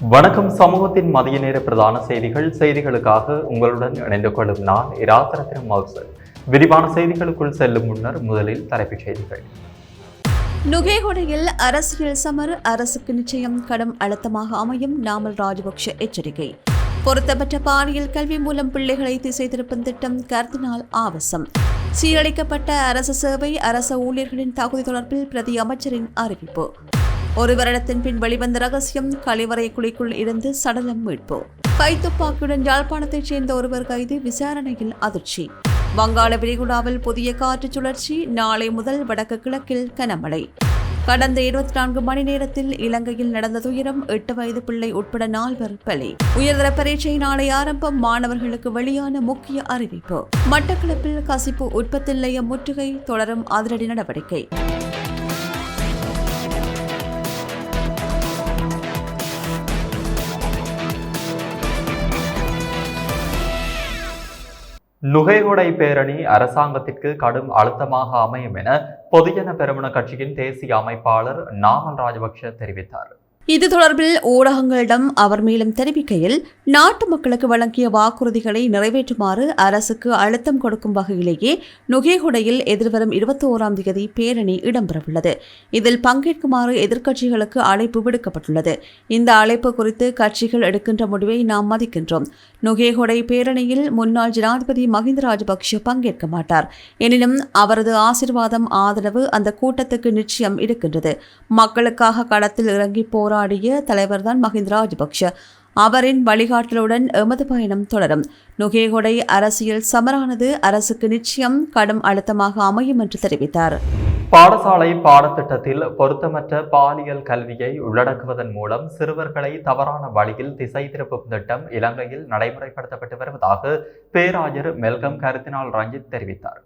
வணக்கம். சமூகத்தின் மதிய நேர பிரதான செய்திகள். செய்திகளுக்காக உங்களுடன் இணைந்து கொள்ளும் நான் இராசரத்திரம் மௌசல் விரிவான செய்திகளுக்குள் செல்லும் முன்னர் முதலில் தலைப்புச் செய்திகள். நுகேகொடையில் அரசியல் சமர் அரசுக்கு நிச்சயம் கடும் அழுத்தமாக அமையும் நாமல் ராஜபக்ஷ எச்சரிக்கை. பொருத்தப்பட்ட பாலியல் கல்வி மூலம் பிள்ளைகளை திசை திருப்பும் திட்டம் கருத்தினால் ஆவசம். சீரழிக்கப்பட்ட அரசு சேவை அரச ஊழியர்களின் தகுதி தொடர்பில் பிரதி அமைச்சரின் அறிவிப்பு. ஒரு வருடத்தின் பின் வெளிவந்த ரகசியம் கழிவறை குழிக்குள் இருந்து சடலம் மீட்பு. கைத்துப்பாக்கியுடன் யாழ்ப்பாணத்தைச் சேர்ந்த ஒருவர் கைது விசாரணையில் அதிர்ச்சி. வங்காள விரிகுடாவில் புதிய காற்று சுழற்சி நாளை முதல் வடக்கு கிழக்கில் கனமழை. கடந்த இருபத்தி நான்கு மணி நேரத்தில் இலங்கையில் நடந்த துயரம் எட்டு வயது பிள்ளை உட்பட நால்வர் பலி. உயர்தர பரீட்சை நாளை ஆரம்பம் மாணவர்களுக்கு வெளியான முக்கிய அறிவிப்பு. மட்டக்களப்பில் கசிப்பு உற்பத்தி நிலைய முற்றுகை தொடரும் அதிரடி நடவடிக்கை. நுகைகுடை பேரணி அரசாங்கத்திற்கு கடும் அழுத்தமாக அமையும் என பொதுஜன பெருமன கட்சியின் தேசிய அமைப்பாளர் நாமல் ராஜபக்ஷ தெரிவித்தார். இது தொடர்பில் ஊடகங்களிடம் அவர் மேலும் தெரிவிக்கையில் நாட்டு மக்களுக்கு வழங்கிய வாக்குறுதிகளை நிறைவேற்றுமாறு அரசுக்கு அழுத்தம் கொடுக்கும் வகையிலேயே நுகேகுடையில் எதிர்வரும் இருபத்தி ஓராம் தேதி பேரணி இடம்பெறவுள்ளது. இதில் பங்கேற்குமாறு எதிர்க்கட்சிகளுக்கு அழைப்பு விடுக்கப்பட்டுள்ளது. இந்த அழைப்பு குறித்து கட்சிகள் எடுக்கின்ற முடிவை நாம் மதிக்கின்றோம். நுகேகொடை பேரணியில் முன்னாள் ஜனாதிபதி மஹிந்த ராஜபக்ஷ பங்கேற்க மாட்டார். எனினும் அவரது ஆசிர்வாதம் ஆதரவு அந்த கூட்டத்துக்கு நிச்சயம் இருக்கின்றது. மக்களுக்காக களத்தில் இறங்கி போராடிய தலைவர்தான் மஹிந்த ராஜபக்ஷ. அவரின் வழிகாட்டலுடன் எமது பயணம் தொடரும். நுகேகொடை அரசியல் சமரானது அரசுக்கு நிச்சயம் கடும் அழுத்தமாக அமையும் என்று தெரிவித்தார். பாடசாலை பாடத்திட்டத்தில் பொருத்தமற்ற பாலியல் கல்வியை உள்ளடக்குவதன் மூலம் சிறுவர்களை தவறான வழியில் திசை திருப்பும் திட்டம் இலங்கையில் நடைமுறைப்படுத்தப்பட்டு வருவதாக பேராயர் மெல்கம் கருத்தினால் ரஞ்சித் தெரிவித்தார்.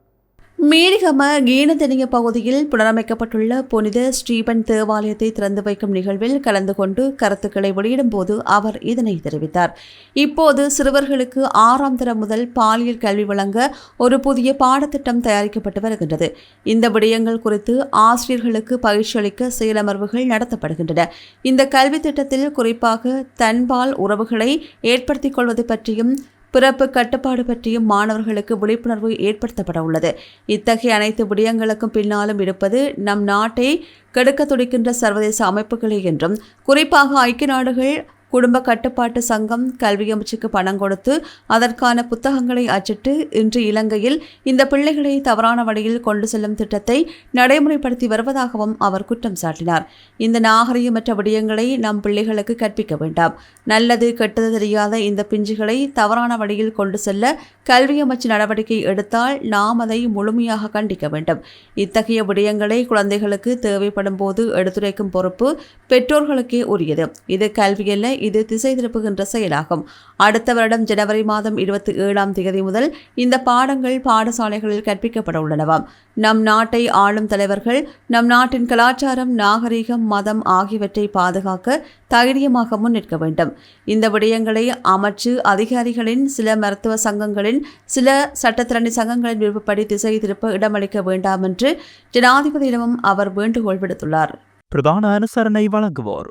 மேரிகம கீனதனிய பகுதியில் புனரமைக்கப்பட்டுள்ள புனித ஸ்டீபன் தேவாலயத்தை திறந்து வைக்கும் நிகழ்வில் கலந்து கொண்டு கருத்துக்களை வெளியிடும் போது அவர் இதனை தெரிவித்தார். இப்போது சிறுவர்களுக்கு ஆறாம் தரம் முதல் பாலியல் கல்வி வழங்க ஒரு புதிய பாடத்திட்டம் தயாரிக்கப்பட்டு வருகின்றது. இந்த விடயங்கள் குறித்து ஆசிரியர்களுக்கு பயிற்சி அளிக்க செயலமர்வுகள் நடத்தப்படுகின்றன. இந்த கல்வி திட்டத்தில் குறிப்பாக தன்பால் உறவுகளை ஏற்படுத்திக் கொள்வது பற்றியும் பிறப்பு கட்டுப்பாடு பற்றியும் மாணவர்களுக்கு விழிப்புணர்வு ஏற்படுத்தப்பட உள்ளது. இத்தகைய அனைத்து விடயங்களுக்கும் பின்னாலும் இருப்பது நம் நாட்டை கெடுக்க துடிக்கின்ற சர்வதேச அமைப்புகளே என்றும் குறிப்பாக ஐக்கிய நாடுகள் குடும்ப கட்டுப்பாட்டு சங்கம் கல்வி அமைச்சுக்கு பணம் கொடுத்து அதற்கான புத்தகங்களை அச்சிட்டு இன்று இலங்கையில் இந்த பிள்ளைகளை தவறான வழியில் கொண்டு செல்லும் திட்டத்தை நடைமுறைப்படுத்தி வருவதாகவும் அவர் குற்றம் சாட்டினார். இந்த நாகரிகமற்ற விடயங்களை நம் பிள்ளைகளுக்கு கற்பிக்க வேண்டாம். நல்லது கெட்டது தெரியாத இந்த பிஞ்சுகளை தவறான வழியில் கொண்டு செல்ல கல்வி அமைச்சு நடவடிக்கை எடுத்தால் நாம் அதை முழுமையாக கண்டிக்க வேண்டும். இத்தகைய விடயங்களை குழந்தைகளுக்கு தேவைப்படும் போது எடுத்துரைக்கும் பொறுப்பு பெற்றோர்களுக்கே உரியது. இது கல்வியல்ல இது திசை திருப்புகின்ற செயலாகும். அடுத்த வருடம் ஜனவரி மாதம் இருபத்தி ஏழாம் தேதி முதல் இந்த பாடங்கள் பாடசாலைகளில் கற்பிக்கப்பட உள்ளனவாம் நம் நாட்டை ஆளும் தலைவர்கள் நம் நாட்டின் கலாச்சாரம் நாகரிகம் மதம் ஆகியவற்றை பாதுகாக்க தைரியமாக முன்னிற்க வேண்டும். இந்த விடயங்களை அமைச்சு அதிகாரிகளின் சில மருத்துவ சங்கங்களின் சில சட்டத்திரணி சங்கங்களின் விருப்பப்படி திசை திருப்ப இடமளிக்க வேண்டாம் என்று ஜனாதிபதியிடமும் அவர் வேண்டுகோள் விடுத்துள்ளார். பிரதான அனுசரணை வழங்குவோர்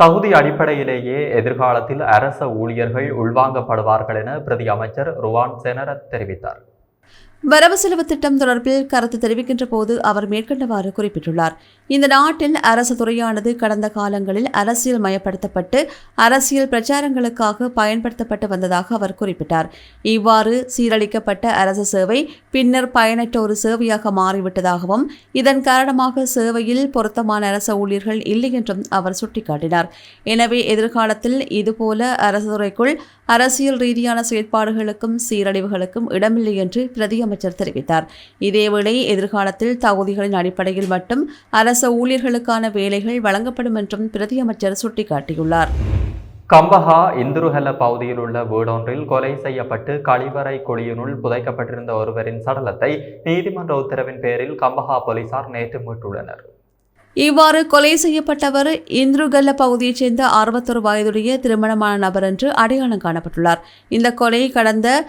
தகுதி அடிப்படையிலேயே எதிர்காலத்தில் அரச ஊழியர்கள் உள்வாங்கப்படுவார்கள் என பிரதி அமைச்சர் ருவான் செனரத் தெரிவித்தார். வரவு செலவு திட்டம் தொடர்பில் கருத்து தெரிவிக்கின்ற போது அவர் மேற்கண்டவாறு குறிப்பிட்டுள்ளார். இந்த நாட்டில் அரசு துறையானது கடந்த காலங்களில் அரசியல் மயப்படுத்தப்பட்டு அரசியல் பிரச்சாரங்களுக்காக பயன்படுத்தப்பட்டு வந்ததாக அவர் குறிப்பிட்டார். இவ்வாறு சீரழிக்கப்பட்ட அரசு சேவை பின்னர் பயனற்ற ஒரு சேவையாக மாறிவிட்டதாகவும் இதன் காரணமாக சேவையில் பொருத்தமான அரச ஊழியர்கள் இல்லை என்றும் அவர் சுட்டிக்காட்டினார். எனவே எதிர்காலத்தில் இதுபோல அரசு துறைக்குள் அரசியல் ரீதியான செயற்பாடுகளுக்கும் சீரழிவுகளுக்கும் இடமில்லை என்று பிரதியமைச்சர் தெரிவித்தார். இதேவேளை எதிர்காலத்தில் தகுதிகளின் அடிப்படையில் மட்டும் அரச ஊழியர்களுக்கான வேலைகள் வழங்கப்படும் என்றும் பிரதியமைச்சர் சுட்டிக்காட்டியுள்ளார். கம்பஹா இந்துருஹல பகுதியில் உள்ள வீடொன்றில் கொலை செய்யப்பட்டு கழிவறை குழியினுள் புதைக்கப்பட்டிருந்த ஒருவரின் சடலத்தை நீதிமன்ற உத்தரவின் பேரில் கம்பஹா போலீசார் நேற்று மீட்டுள்ளனர். இவ்வாறு கொலை செய்யப்பட்டவர் இந்துருகல்ல பகுதியைச் சேர்ந்த அறுபத்தொரு வயதுடைய திருமணமான நபர் என்று அடையாளம் காணப்பட்டுள்ளார். இந்த கொலை கடந்த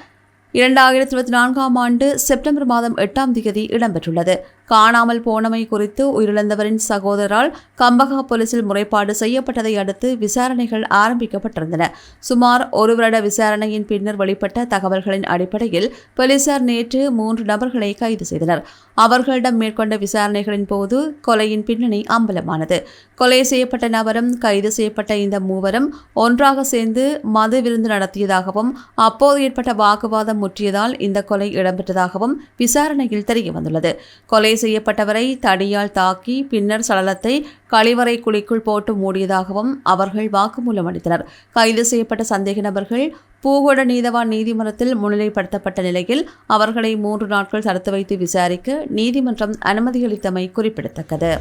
இரண்டாயிரத்தி இருபத்தி நான்காம் ஆண்டு செப்டம்பர் மாதம் எட்டாம் தேதி இடம்பெற்றுள்ளது. காணாமல் போனமை குறித்து உயிரிழந்தவரின் சகோதரால் கம்பகா போலீசில் முறைப்பாடு செய்யப்பட்டதை அடுத்து விசாரணைகள் ஆரம்பிக்கப்பட்டிருந்தன. சுமார் ஒரு வருட விசாரணையின் பின்னர் வெளிப்பட்ட தகவல்களின் அடிப்படையில் போலீசார் நேற்று மூன்று நபர்களை கைது செய்தனர். அவர்களிடம் மேற்கொண்ட விசாரணைகளின் போது கொலையின் பின்னணி அம்பலமானது. கொலை செய்யப்பட்ட நபரும் கைது செய்யப்பட்ட இந்த மூவரும் ஒன்றாக சேர்ந்து மது விருந்து நடத்தியதாகவும் அப்போது ஏற்பட்ட வாக்குவாதம் முற்றியதால் இந்த கொலை இடம்பெற்றதாகவும் விசாரணையில் தெரிய வந்துள்ளது கொலை செய்யப்பட்டவரை தடியால் தாக்கி பின்னர் சடலத்தை கழிவறை குழிக்குள் போட்டு மூடியதாகவும் அவர்கள் வாக்குமூலம் அளித்தனர். கைது செய்யப்பட்ட சந்தேக நபர்கள் பூகோட நீதவான் நீதிமன்றத்தில் முன்னிலைப்படுத்தப்பட்ட நிலையில் அவர்களை மூன்று நாட்கள் தடுத்து வைத்து விசாரிக்க நீதிமன்றம் அனுமதியளித்தமை குறிப்பிடத்தக்கது.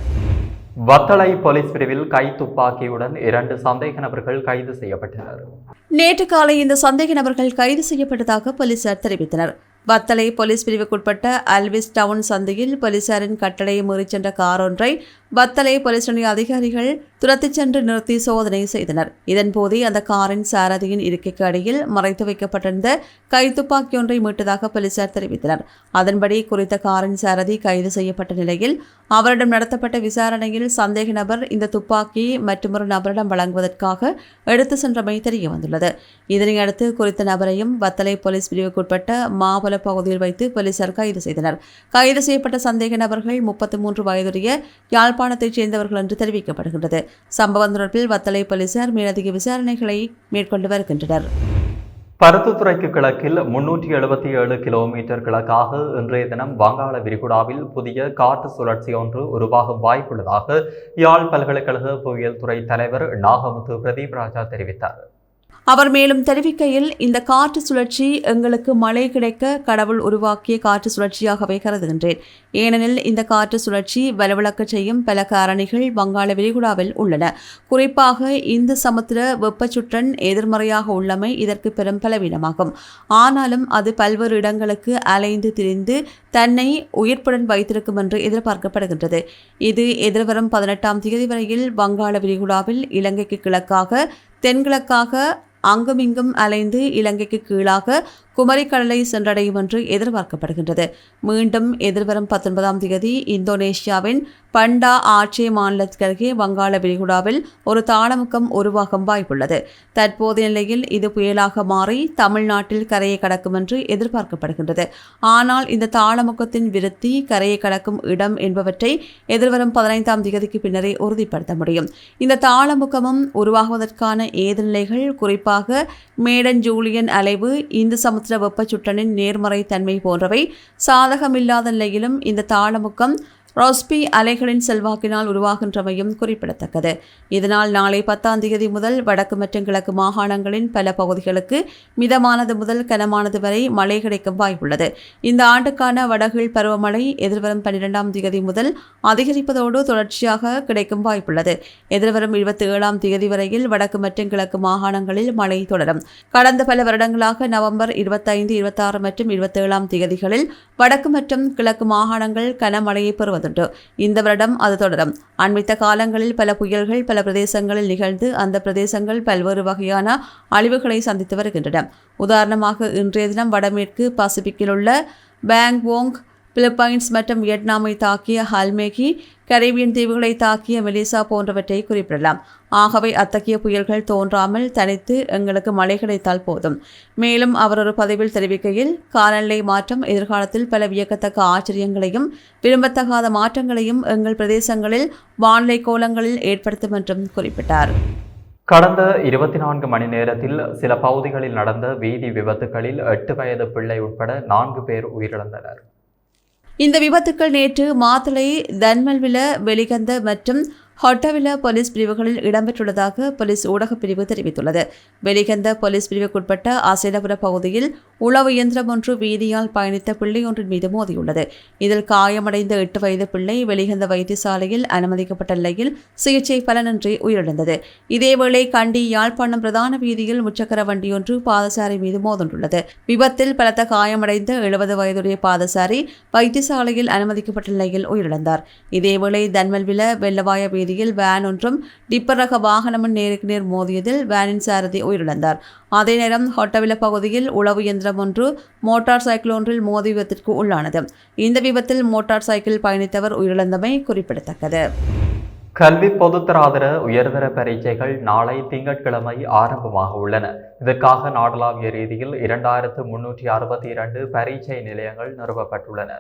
வத்தளை போலீஸ் பிரிவில் கை துப்பாக்கியுடன் இரண்டு சந்தேக நபர்கள் கைது செய்யப்பட்டனர். நேற்று காலை இந்த சந்தேக நபர்கள் கைது செய்யப்பட்டதாக போலீசார் தெரிவித்தனர். பத்தளை போலீஸ் பிரிவுக்குட்பட்ட அல்விஸ் டவுன் சந்தையில் போலீசாரின் கட்டளையை மீறிச் சென்ற கார் ஒன்றை வத்தளை போலீஸ் நிலைய அதிகாரிகள் துரத்திச் சென்று நிறுத்தி சோதனை செய்தனர். இதன்போது அந்த காரின் சாரதியின் இருக்கைக்கு அடியில் மறைத்து வைக்கப்பட்டிருந்த கைத்துப்பாக்கி ஒன்றை மீட்டதாக போலீசார் தெரிவித்தனர். அதன்படி குறித்த காரின் சாரதி கைது செய்யப்பட்ட நிலையில் அவரிடம் நடத்தப்பட்ட விசாரணையில் சந்தேக நபர் இந்த துப்பாக்கியை மற்றொரு நபரிடம் வழங்குவதற்காக எடுத்து சென்றமை தெரிய வந்துள்ளது இதனையடுத்து குறித்த நபரையும் வத்தலை போலீஸ் பிரிவுக்குட்பட்ட மாபல பகுதியில் வைத்து போலீசார் கைது செய்தனர். கைது செய்யப்பட்ட சந்தேக நபர்கள் முப்பத்தி மூன்று வயதுடைய யாழ்ப்பாணத்தைச் சேர்ந்தவர்கள் என்று தெரிவிக்கப்படுகின்றது. சம்பவம் தொடர்பில் வத்தளை போலீசார் மேலதிக விசாரணைகளை மேற்கொண்டு வருகின்றனர். பருத்தித்துறைக்கு கிழக்கில் முன்னூற்றி எழுபத்தி ஏழு கிலோமீட்டர் கிழக்காக இன்றைய தினம் வங்காள விரிகுடாவில் புதிய காற்று சுழற்சி ஒன்று உருவாகும் வாய்ப்புள்ளதாக யாழ் பல்கலைக்கழக புவியியல் துறை தலைவர் நாகமுத்து பிரதீப் ராஜா தெரிவித்தார். அவர் மேலும் தெரிவிக்கையில் இந்த காற்று சுழற்சி எங்களுக்கு மழை கிடைக்க கடவுள் உருவாக்கிய காற்று சுழற்சியாகவே கருதுகின்றேன். ஏனெனில் இந்த காற்று சுழற்சி வலுவிழக்கச் செய்யும் பல காரணிகள் வங்காள விரிகுடாவில் உள்ளன. குறிப்பாக இந்து சமுத்திர வெப்பச்சுற்றன் எதிர்மறையாக உள்ளமை இதற்கு பெரும் பலவீனமாகும். ஆனாலும் அது பல்வேறு இடங்களுக்கு அலைந்து திரிந்து தன்னை உயிர்ப்புடன் வைத்திருக்கும் என்று எதிர்பார்க்கப்படுகின்றது. இது எதிர்வரும் பதினெட்டாம் தேதி வரையில் வங்காள விரிகுடாவில் இலங்கைக்கு கிழக்காக தென்கிழக்காக அங்குமிங்கும் அலைந்து இலங்கைக்கு கீழாக குமரிக்கடலை சென்றடையும் என்று எதிர்பார்க்கப்படுகின்றது. மீண்டும் எதிர்வரும் பத்தொன்பதாம் தேதி இந்தோனேஷியாவின் பண்டா ஆட்சி மாநிலத்திற்கருகே வங்காள விரிகுடாவில் ஒரு தாளமுக்கம் உருவாகும் வாய்ப்புள்ளது. தற்போதைய நிலையில் இது புயலாக மாறி தமிழ்நாட்டில் கரையை கடக்கும் என்று எதிர்பார்க்கப்படுகின்றது. ஆனால் இந்த தாளமுக்கத்தின் விருத்தி கரையை கடக்கும் இடம் என்பவற்றை எதிர்வரும் பதினைந்தாம் தேதிக்கு பின்னரே உறுதிப்படுத்த முடியும். இந்த தாளமுக்கமும் உருவாகுவதற்கான ஏதுநிலைகள் குறிப்பாக மேடன் ஜூலியன் அலைவு இந்து சமுத்திர வெப்பச்சுட்டனின் நேர்மறை தன்மை போன்றவை சாதகமில்லாத நிலையிலும் இந்த தாளமுக்கம் ரோஸ்பி அலைகளின் செல்வாக்கினால் உருவாகின்றமையும் குறிப்பிடத்தக்கது. இதனால் நாளை பத்தாம் தேதி முதல் வடக்கு மற்றும் கிழக்கு மாகாணங்களின் பல பகுதிகளுக்கு மிதமானது முதல் கனமானது வரை மழை கிடைக்கும் வாய்ப்புள்ளது. இந்த ஆண்டுக்கான வடகில் பருவமழை எதிர்வரும் பன்னிரெண்டாம் தேதி முதல் அதிகரிப்பதோடு தொடர்ச்சியாக கிடைக்கும் வாய்ப்புள்ளது. எதிர்வரும் இருபத்தி ஏழாம் தேதி வரையில் வடக்கு மற்றும் கிழக்கு மாகாணங்களில் மழை தொடரும். கடந்த பல வருடங்களாக நவம்பர் இருபத்தைந்து இருபத்தாறு மற்றும் இருபத்தேழாம் தேதிகளில் வடக்கு மற்றும் கிழக்கு மாகாணங்கள் கனமழையை பெறுவதுண்டு இந்த வருடம் அது தொடரும். அண்மித்த காலங்களில் பல புயல்கள் பல பிரதேசங்களில் நிகழ்ந்து அந்த பிரதேசங்கள் பல்வேறு வகையான அழிவுகளை சந்தித்து வருகின்றன. உதாரணமாக இன்றைய தினம் வடமேற்கு பசிபிக்கில் உள்ள பேங்வோங் பிலிப்பைன்ஸ் மற்றும் வியட்நாமை தாக்கிய ஹல்மேகி கரேபியன் தீவுகளை தாக்கிய மெலிசா போன்றவற்றை குறிப்பிடலாம். ஆகவே அத்தகைய புயல்கள் தோன்றாமல் தனித்து எங்களுக்கு மழை கிடைத்தால் போதும். மேலும் அவர் ஒரு பதிவில் தெரிவிக்கையில் காலநிலை மாற்றம் எதிர்காலத்தில் பல வியக்கத்தக்க ஆச்சரியங்களையும் விரும்பத்தகாத மாற்றங்களையும் எங்கள் பிரதேசங்களில் வானிலை கோலங்களில் ஏற்படுத்தும் என்றும் குறிப்பிட்டார். கடந்த இருபத்தி நான்கு மணி நேரத்தில் சில பகுதிகளில் நடந்த வீதி விபத்துகளில் எட்டு வயது பிள்ளை உட்பட நான்கு பேர் உயிரிழந்தனர். இந்த விபத்துக்கள் நேற்று மாத்தளை தன்மல்வில வெளிகந்த மற்றும் ஹொட்டவில போலீஸ் பிரிவுகளில் இடம்பெற்றுள்ளதாக போலீஸ் ஊடகப் பிரிவு தெரிவித்துள்ளது வெளிகந்த போலீஸ் பிரிவுக்குட்பட்ட ஆசேலபுர பகுதியில் உளவு இயந்திரம் ஒன்று வீதியால் பயணித்த பிள்ளை ஒன்றின் மீது மோதியுள்ளது இதில் காயமடைந்த எட்டு வயது பிள்ளை வெளிகந்த வைத்தியசாலையில் அனுமதிக்கப்பட்ட நிலையில் சிகிச்சை பலனின்றி உயிரிழந்தது இதேவேளை கண்டி யாழ்ப்பாணம் பிரதான வீதியில் முச்சக்கர வண்டியொன்று பாதசாரி மீது மோதுண்டுள்ளது விபத்தில் பலத்த காயமடைந்த எழுபது வயதுடைய பாதசாரி வைத்தியசாலையில் அனுமதிக்கப்பட்ட நிலையில் உயிரிழந்தார் இதேவேளை தன்மல்வில வெள்ளவாய வீதி பகுதியில் வேன் ஒன்றும் டிப்பர் ரக வாகனமும் நேருக்கு நேர் மோதியதில் வேனின் சாரதி உயிரிழந்தார். அதே நேரம் ஹொட்டவில பகுதியில் உளவு இயந்திரம் ஒன்று மோட்டார் சைக்கிள் ஒன்றில் மோதி விபத்திற்கு உள்ளானது. இந்த விபத்தில் மோட்டார் சைக்கிள் பயணித்தவர் உயிரிழந்தமை குறிப்பிடத்தக்கது. கல்வி பொதுத்தராதர உயர்தர பரீட்சைகள் நாளை திங்கட்கிழமை ஆரம்பமாக உள்ளன. இதற்காக நாடளாவிய ரீதியில் இரண்டாயிரத்து முன்னூற்றி அறுபத்தி இரண்டு பரீட்சை நிலையங்கள் நிறுவப்பட்டுள்ளன.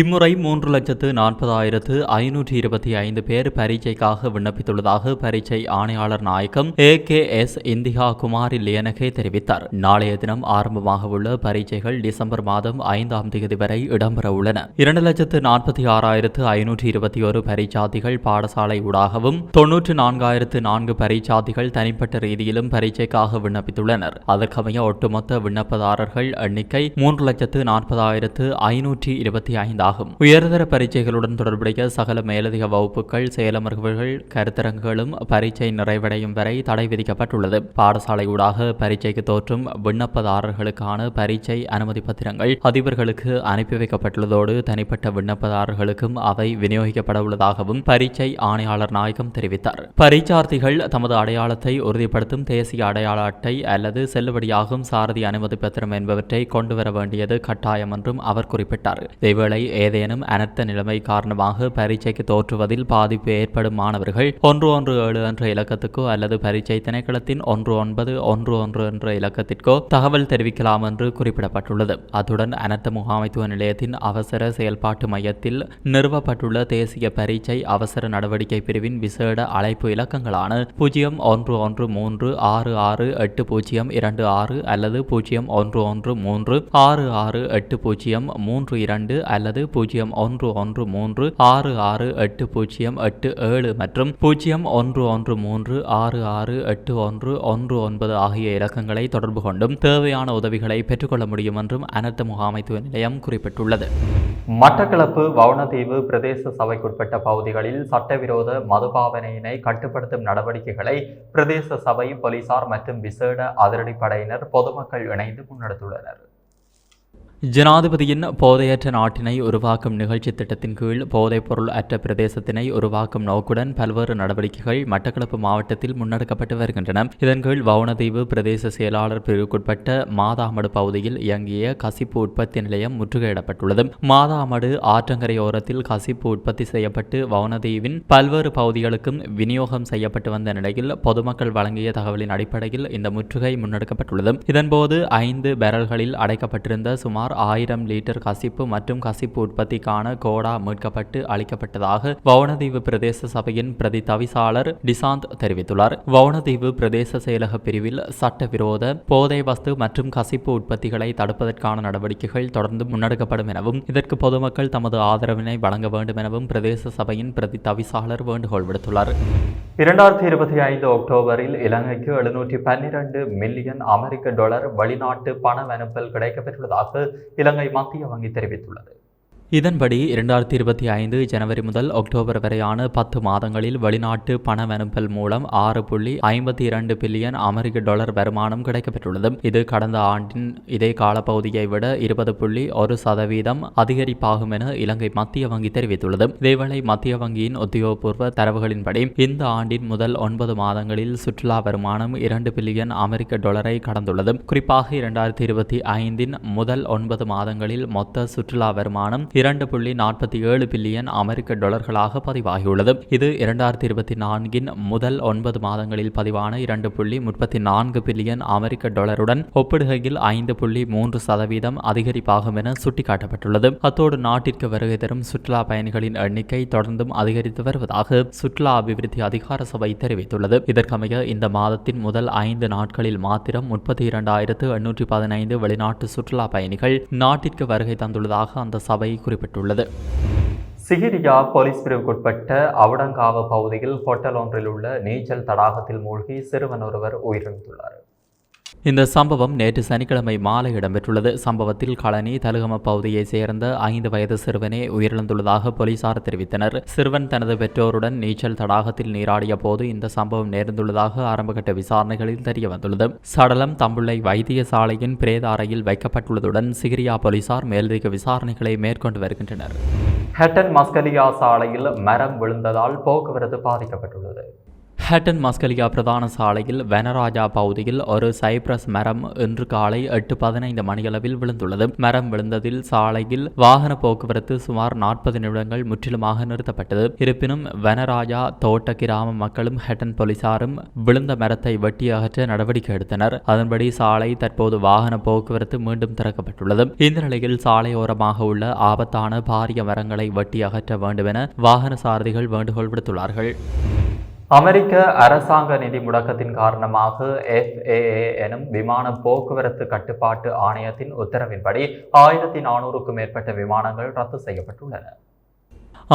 இம்முறை மூன்று லட்சத்து நாற்பதாயிரத்து ஐநூற்றி இருபத்தி ஐந்து பேர் பரீட்சைக்காக விண்ணப்பித்துள்ளதாக பரீட்சை ஆணையாளர் நாயகம் A K S Indika Kumari Liyanage தெரிவித்தார். நாளைய தினம் ஆரம்பமாக உள்ள பரீட்சைகள் டிசம்பர் மாதம் ஐந்தாம் தேதி வரை இடம்பெற உள்ளன. இரண்டு லட்சத்து நாற்பத்தி ஆறாயிரத்து ஐநூற்றி இருபத்தி ஒரு பரீட்சார்த்திகள் பாடசாலை ஊடாகவும் தொன்னூற்று நான்காயிரத்து நான்கு பரீட்சார்த்திகள் தனிப்பட்ட ரீதியிலும் பரீட்சைக்காக விண்ணப்பித்துள்ளனர். அதற்கமைய ஒட்டுமொத்த விண்ணப்பதாரர்கள் எண்ணிக்கை மூன்று லட்சத்து நாற்பதாயிரத்து ஐநூற்றி இருபத்தி ஐந்து ஆகும் உயர்தர பரீட்சைகளுடன் தொடர்புடைய சகல மேலதிக வகுப்புகள் செயலமர்வுகள் கருத்தரங்குகளும் பரீட்சை நிறைவடையும் வரை தடை விதிக்கப்பட்டுள்ளது. பாடசாலை ஊடாக பரீட்சைக்கு தோற்றும் விண்ணப்பதாரர்களுக்கான பரீட்சை அனுமதி பத்திரங்கள் அதிபர்களுக்கு அனுப்பி வைக்கப்பட்டுள்ளதோடு தனிப்பட்ட விண்ணப்பதாரர்களுக்கும் அவை விநியோகிக்கப்பட உள்ளதாகவும் பரீட்சை ஆணையாளர் நாயகம் தெரிவித்தார். பரீட்சார்த்திகள் தமது அடையாளத்தை உறுதிப்படுத்தும் தேசிய அடையாள அட்டை அல்லது செல்லுபடியாகும் சாரதி அனுமதி பத்திரம் என்பவற்றை கொண்டுவர வேண்டியது கட்டாயம் என்றும் அவர் குறிப்பிட்டார். இதேவேளை ஏதேனும் அனர்த்த நிலைமை காரணமாக பரீட்சைக்கு தோற்றுவதில் பாதிப்பு ஏற்படும் மாணவர்கள் ஒன்று ஒன்று ஏழு என்ற இலக்கத்துக்கோ அல்லது பரீட்சை திணைக்களத்தின் ஒன்று ஒன்பது ஒன்று ஒன்று என்ற இலக்கத்திற்கோ தகவல் தெரிவிக்கலாம் என்று குறிப்பிடப்பட்டுள்ளது. அத்துடன் அனர்த்த முகாமைத்துவ நிலையத்தின் அவசர செயல்பாட்டு மையத்தில் நிறுவப்பட்டுள்ள தேசிய பரீட்சை அவசர நடவடிக்கை பிரிவின் விசேட அழைப்பு இலக்கங்களான பூஜ்ஜியம் ஒன்று ஒன்று மூன்று ஆறு ஆறு எட்டு பூஜ்ஜியம் இரண்டு ஆறு அல்லது பூஜ்ஜியம் ஒன்று ஒன்று மூன்று ஆறு ஆறு எட்டு பூஜ்ஜியம் மூன்று இரண்டு அல்லது பூஜ்ஜியம் ஒன்று ஒன்று மூன்று ஆறு ஆறு எட்டு பூஜ்ஜியம் எட்டு ஏழு மற்றும் பூஜ்ஜியம் ஒன்று ஒன்று மூன்று ஆறு ஆறு எட்டு ஒன்று ஒன்று ஒன்பது ஆகிய இலக்கங்களை தொடர்பு கொண்டும் தேவையான உதவிகளை பெற்றுக்கொள்ள முடியும் என்றும் அனர்த்த முகாமைத்துவ நிலையம் குறிப்பிட்டுள்ளது. மட்டக்களப்பு வவுணதீவு பிரதேச சபைக்குட்பட்ட பகுதிகளில் சட்டவிரோத மதுபாவனையினை கட்டுப்படுத்தும் நடவடிக்கைகளை பிரதேச சபை போலீசார் மற்றும் விசேட அதிரடிப்படையினர் பொதுமக்கள் இணைந்து முன்னெடுத்துள்ளனர். ஜனாதிபதியின் போதையற்ற நாட்டினை உருவாக்கும் நிகழ்ச்சி திட்டத்தின் கீழ் போதைப் பொருள் அற்ற பிரதேசத்தினை உருவாக்கும் நோக்குடன் பல்வேறு நடவடிக்கைகள் மட்டக்களப்பு மாவட்டத்தில் முன்னெடுக்கப்பட்டு வருகின்றன. இதன் கீழ் வவுணதீவு பிரதேச செயலாளர் பிரிவுக்குட்பட்ட மாதாமடு பகுதியில் இயங்கிய கசிப்பு உற்பத்தி நிலையம் முற்றுகையிடப்பட்டுள்ளது. மாதாமடு ஆற்றங்கரையோரத்தில் கசிப்பு உற்பத்தி செய்யப்பட்டு வவுனதீவின் பல்வேறு பகுதிகளுக்கும் விநியோகம் செய்யப்பட்டு வந்த நிலையில் பொதுமக்கள் வழங்கிய தகவலின் அடிப்படையில் இந்த முற்றுகை முன்னெடுக்கப்பட்டுள்ளது. இதன்போது ஐந்து பேரல்களில் அடைக்கப்பட்டிருந்த சுமார் சுமார் ஆயிரம் லிட்டர் கசிப்பு மற்றும் கசிப்பு உற்பத்திக்கான கோடா மீட்கப்பட்டு அளிக்கப்பட்டதாக வவுனதீவு பிரதேச சபையின் பிரதி தவிசாளர் டிசாந்த் தெரிவித்துள்ளார். வவுனதீவு பிரதேச செயலக பிரிவில் சட்டவிரோத போதை வஸ்து மற்றும் கசிப்பு உற்பத்திகளை தடுப்பதற்கான நடவடிக்கைகள் தொடர்ந்து முன்னெடுக்கப்படும் எனவும் இதற்கு பொதுமக்கள் தமது ஆதரவினை வழங்க வேண்டும் எனவும் பிரதேச சபையின் பிரதி தவிசாளர் வேண்டுகோள் விடுத்துள்ளார். இரண்டாயிரத்தி இருபத்தி ஐந்து அக்டோபரில் இலங்கைக்கு எழுநூற்றி பன்னிரண்டு மில்லியன் அமெரிக்க டாலர் வெளிநாட்டு பண அனுப்பல் கிடைக்கப்பெற்றுள்ளதாக இலங்கை மத்திய வங்கி தெரிவித்துள்ளது. இதன்படி இரண்டாயிரத்தி இருபத்தி ஐந்து ஜனவரி முதல் அக்டோபர் வரையான பத்து மாதங்களில் வெளிநாட்டு பண மூலம் ஆறு புள்ளி ஐம்பத்தி இரண்டு பில்லியன் அமெரிக்க டாலர் வருமானம் கிடைக்கப்பெற்றுள்ளது. இது கடந்த ஆண்டின் இதே காலப்பகுதியை விட இருபது புள்ளி ஒரு சதவீதம் அதிகரிப்பாகும் என இலங்கை மத்திய வங்கி தெரிவித்துள்ளது. இதேவேளை மத்திய வங்கியின் உத்தியோகபூர்வ தரவுகளின்படி இந்த ஆண்டின் முதல் ஒன்பது மாதங்களில் சுற்றுலா வருமானம் இரண்டு பில்லியன் அமெரிக்க டாலரை கடந்துள்ளது. குறிப்பாக இரண்டாயிரத்தி இருபத்தி ஐந்தின் முதல் ஒன்பது மாதங்களில் மொத்த சுற்றுலா வருமானம் இரண்டு புள்ளி நாற்பத்தி ஏழு பில்லியன் அமெரிக்க டாலர்களாக பதிவாகியுள்ளது. இது இரண்டாயிரத்தி இருபத்தி நான்கின் முதல் ஒன்பது மாதங்களில் பதிவான இரண்டு புள்ளி முப்பத்தி நான்கு பில்லியன் அமெரிக்க டாலருடன் ஒப்பிடுகையில் ஐந்து புள்ளி மூன்று சதவீதம் அதிகரிப்பாகும் என சுட்டிக்காட்டப்பட்டுள்ளது. அத்தோடு நாட்டிற்கு வருகை தரும் சுற்றுலா பயணிகளின் எண்ணிக்கை தொடர்ந்தும் அதிகரித்து வருவதாக சுற்றுலா அபிவிருத்தி அதிகார சபை தெரிவித்துள்ளது. இதற்கமைய இந்த மாதத்தின் முதல் ஐந்து நாட்களில் மாத்திரம் முப்பத்தி இரண்டாயிரத்து எண்ணூற்றி பதினைந்து வெளிநாட்டு சுற்றுலா பயணிகள் நாட்டிற்கு வருகை தந்துள்ளதாக அந்த சபை குறிப்பிட்டுள்ளது சிகிரியா போலீஸ் பிரிவுக்குட்பட்ட அவுடங்காவ பகுதியில் ஹோட்டல் ஒன்றில் உள்ள நீச்சல் தடாகத்தில் மூழ்கி சிறுவன் ஒருவர் உயிரிழந்துள்ளார். இந்த சம்பவம் நேற்று சனிக்கிழமை மாலை இடம்பெற்றுள்ளது. சம்பவத்தில் களனி தலுகம பகுதியைச் சேர்ந்த ஐந்து வயது சிறுவனே உயிரிழந்துள்ளதாக போலீசார் தெரிவித்தனர். சிறுவன் தனது பெற்றோருடன் நீச்சல் தடாகத்தில் நீராடிய போது இந்த சம்பவம் நேர்ந்துள்ளதாக ஆரம்பகட்ட விசாரணைகளில் தெரிய வந்துள்ளது சடலம் தம்புள்ளை வைத்தியசாலையின் பிரேத அறையில் வைக்கப்பட்டுள்ளதுடன் சிகிரியா போலீசார் மேலதிக விசாரணைகளை மேற்கொண்டு வருகின்றனர். ஹெட்டன் மஸ்கலியா சாலையில் மரம் விழுந்ததால் போக்குவரத்து பாதிக்கப்பட்டுள்ளது. ஹட்டன் மஸ்கலியா பிரதான சாலையில் வனராஜா பகுதியில் ஒரு சைப்ரஸ் மரம் இன்று காலை எட்டு பதினைந்து மணியளவில் விழுந்துள்ளது. மரம் விழுந்ததில் சாலையில் வாகன போக்குவரத்து சுமார் நாற்பது நிமிடங்கள் முற்றிலுமாக நிறுத்தப்பட்டது. இருப்பினும் வனராஜா தோட்ட கிராம மக்களும் ஹெட்டன் போலீசாரும் விழுந்த மரத்தை வெட்டி அகற்ற நடவடிக்கை எடுத்தனர். அதன்படி சாலை தற்போது வாகன போக்குவரத்து மீண்டும் திறக்கப்பட்டுள்ளது. இந்த நிலையில் சாலையோரமாக உள்ள ஆபத்தான பாரிய மரங்களை வெட்டி அகற்ற வேண்டுமென வாகன சாரதிகள் வேண்டுகோள் விடுத்துள்ளார்கள். அமெரிக்க அரசாங்க நிதி முடக்கத்தின் காரணமாக எஃப்ஏஏ எனும் விமான போக்குவரத்து கட்டுப்பாட்டு ஆணையத்தின் உத்தரவின்படி ஆயிரத்தி நானூறுக்கும் மேற்பட்ட விமானங்கள் ரத்து செய்யப்பட்டுள்ளன.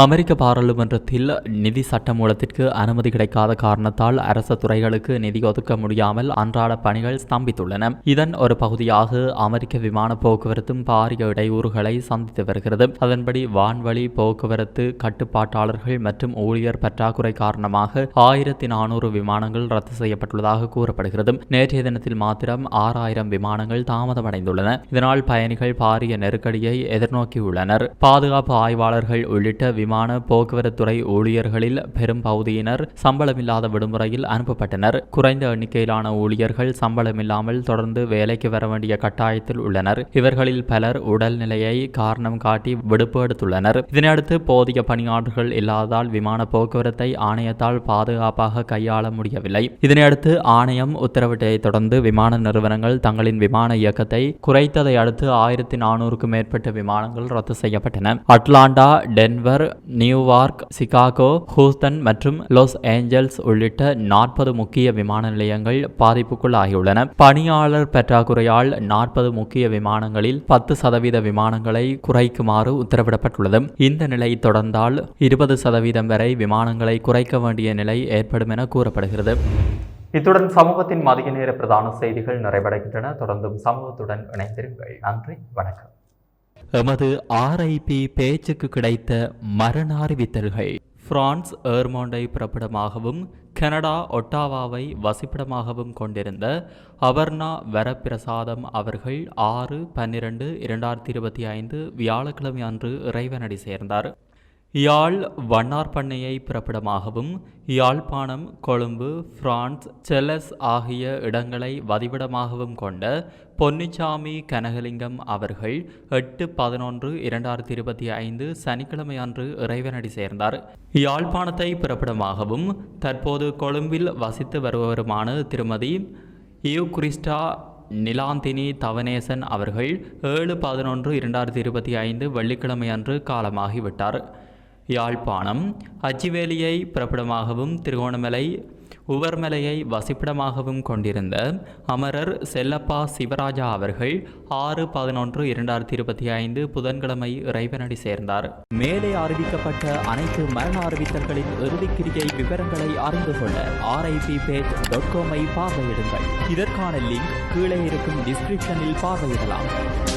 அமெரிக்க பாராளுமன்றத்தில் நிதி சட்டமூலத்திற்கு அனுமதி கிடைக்காத காரணத்தால் அரச துறைகளுக்கு நிதி ஒதுக்க முடியாமல் அன்றாட பணிகள் ஸ்தம்பித்துள்ளன. இதன் ஒரு பகுதியாக அமெரிக்க விமான போக்குவரத்தும் பாரிய இடையூறுகளை சந்தித்து வருகிறது. அதன்படி வான்வழி போக்குவரத்து கட்டுப்பாட்டாளர்கள் மற்றும் ஊழியர் பற்றாக்குறை காரணமாக ஆயிரத்தி நானூறு விமானங்கள் ரத்து செய்யப்பட்டுள்ளதாக கூறப்படுகிறது. நேற்றைய தினத்தில் மாத்திரம் ஆறாயிரம் விமானங்கள் தாமதமடைந்துள்ளன. இதனால் பயணிகள் பாரிய நெருக்கடியை எதிர்நோக்கியுள்ளனர். பாதுகாப்பு ஆய்வாளர்கள் உள்ளிட்ட விமான போக்குவரத்துறை ஊழியர்களில் பெரும் பகுதியினர் சம்பளமில்லாத விடுமுறையில் அனுப்பப்பட்டனர். குறைந்த எண்ணிக்கையிலான ஊழியர்கள் சம்பளமில்லாமல் தொடர்ந்து வேலைக்கு வர வேண்டிய கட்டாயத்தில் உள்ளனர். இவர்களில் பலர் உடல்நிலையை காரணம் காட்டி விடுப்பு எடுத்துள்ளனர். இதனையடுத்து போதிய பணியாளர்கள் இல்லாததால் விமான போக்குவரத்தை ஆணையத்தால் பாதுகாப்பாக கையாள முடியவில்லை. இதனையடுத்து ஆணையம் உத்தரவிட்டதை தொடர்ந்து விமான நிறுவனங்கள் தங்களின் விமான இயக்கத்தை குறைத்ததை அடுத்து ஆயிரத்தி நானூறுக்கும் மேற்பட்ட விமானங்கள் ரத்து செய்யப்பட்டன. Atlanta Denver New York Chicago Houston மற்றும் லாஸ் ஏஞ்சல்ஸ் உள்ளிட்ட நாற்பது முக்கிய விமான நிலையங்கள் பாதிப்புக்குள்ளாகியுள்ளன. பணியாளர் பற்றாக்குறையால் நாற்பது முக்கிய விமானங்களில் பத்து சதவீத விமானங்களை குறைக்குமாறு உத்தரவிடப்பட்டுள்ளது. இந்த நிலை தொடர்ந்தால் இருபது சதவீதம் வரை விமானங்களை குறைக்க வேண்டிய நிலை ஏற்படும் என கூறப்படுகிறது. இத்துடன் சமூகத்தின் மதிய நேர பிரதான செய்திகள் நிறைவடைகின்றன. தொடர்ந்தும் சமூகத்துடன் இணைந்திருங்கள். நன்றி வணக்கம். எமது ஆர்ஐபி பேச்சுக்கு கிடைத்த மரண அறிவித்தல்கள் பிரான்ஸ் ஏர்மாண்டை பிறப்பிடமாகவும் கனடா ஒட்டாவாவை வசிப்பிடமாகவும் கொண்டிருந்த அவர்னா வரப்பிரசாதம் அவர்கள் ஆறு பன்னிரண்டு இரண்டாயிரத்தி இருபத்தி ஐந்து வியாழக்கிழமை அன்று இறைவனடி சேர்ந்தார். யாழ் வண்ணார் பண்ணையை பிறப்பிடமாகவும் யாழ்ப்பாணம் கொழும்பு பிரான்ஸ் செலஸ் ஆகிய இடங்களை வதிவிடமாகவும் கொண்ட பொன்னிச்சாமி கனகலிங்கம் அவர்கள் எட்டு பதினொன்று இரண்டாயிரத்தி இருபத்தி ஐந்து சனிக்கிழமை அன்று இறைவனடி சேர்ந்தார். யாழ்ப்பாணத்தை பிறப்பிடமாகவும் தற்போது கொழும்பில் வசித்து வருபவருமான திருமதி யூ கிறிஸ்டா நிலாந்தினி தவனேசன் அவர்கள் ஏழு பதினொன்று இரண்டாயிரத்தி இருபத்தி ஐந்து வெள்ளிக்கிழமை அன்று காலமாகிவிட்டார். யாழ்ப்பாணம் அச்சிவேலியை பிரபலமாகவும் திருகோணமலை உவர்மலையை வசிப்பிடமாகவும் கொண்டிருந்த அமரர் செல்லப்பா சிவராஜா அவர்கள் ஆறு பதினொன்று இரண்டாயிரத்தி இருபத்தி ஐந்து புதன்கிழமை இறைவனடி சேர்ந்தார். மேலே அறிவிக்கப்பட்ட அனைத்து மரண அறிவித்தல்களின் இறுதிக்கிரியை விவரங்களை அறிந்து கொள்ள ஆர்ஐபி பேஜ் டாட் காமை பார்வையிடுங்கள். இதற்கான லிங்க் கீழே இருக்கும் டிஸ்கிரிப்ஷனில் பார்வையிடலாம்.